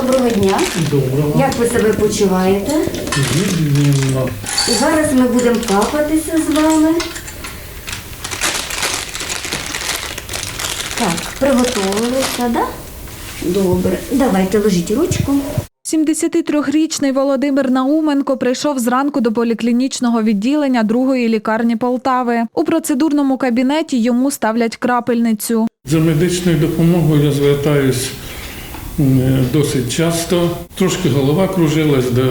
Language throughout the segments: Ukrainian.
Доброго дня. Доброго. Як ви себе почуваєте? Відмінно. Зараз ми будемо капатися з вами. Так, приготувалися, да? Добре. Давайте ложіть ручку. 73-річний Володимир Науменко прийшов зранку до поліклінічного відділення другої лікарні Полтави. У процедурному кабінеті йому ставлять крапельницю. За медичною допомогою я звертаюсь досить часто. Трошки голова кружилась, де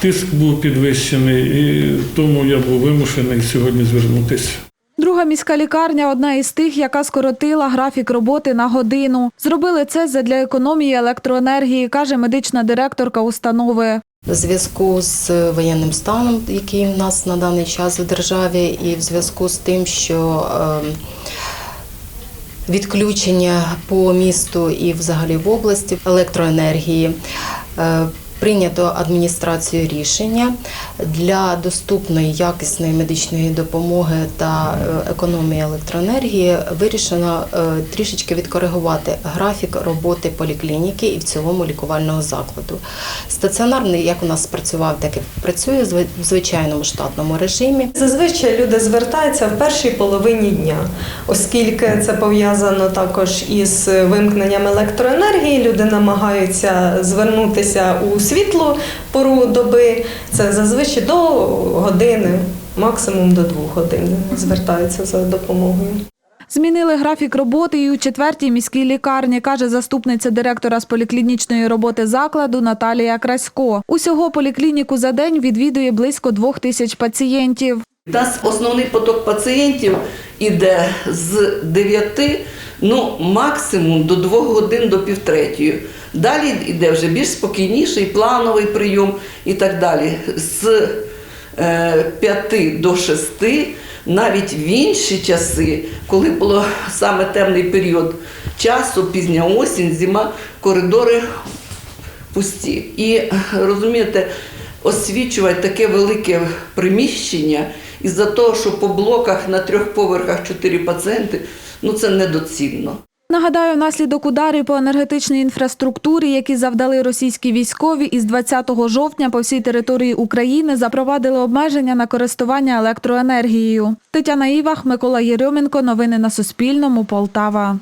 тиск був підвищений, і тому я був вимушений сьогодні звернутися. Друга міська лікарня одна із тих, яка скоротила графік роботи на годину. Зробили це задля економії електроенергії, каже медична директорка установи. В зв'язку з воєнним станом, який в нас на даний час в державі, і в зв'язку з тим, що е, відключення по місту і взагалі в області електроенергії. е, Прийнято адміністрацією рішення для доступної якісної медичної допомоги та е, економії електроенергії. Вирішено е, трішечки відкоригувати графік роботи поліклініки і в цілому лікувального закладу. Стаціонарний, як у нас працював, так і працює в звичайному штатному режимі. Зазвичай люди звертаються в першій половині дня, оскільки це пов'язано також із вимкненням електроенергії. Люди намагаються звернутися у світлу пору доби. Це зазвичай до години, максимум до двох годин звертаються за допомогою. Змінили графік роботи і у четвертій міській лікарні, каже заступниця директора з поліклінічної роботи закладу Наталія Красько. Усього поліклініку за день відвідує близько двох тисяч пацієнтів. У нас основний поток пацієнтів іде з 9, ну максимум до 2 годин до півтретьої. Далі йде вже більш спокійніший плановий прийом і так далі. З е, 5 до 6, навіть в інші часи, коли було саме темний період часу, пізня осінь, зима, коридори пусті. І розумієте, освічувати таке велике приміщення із-за того, що по блоках на трьох поверхах чотири пацієнти, ну це недоцільно. Нагадаю, внаслідок ударів по енергетичній інфраструктурі, які завдали російські військові, із 20 жовтня по всій території України запровадили обмеження на користування електроенергією. Тетяна Івах, Микола Єрьоменко. Новини на Суспільному. Полтава.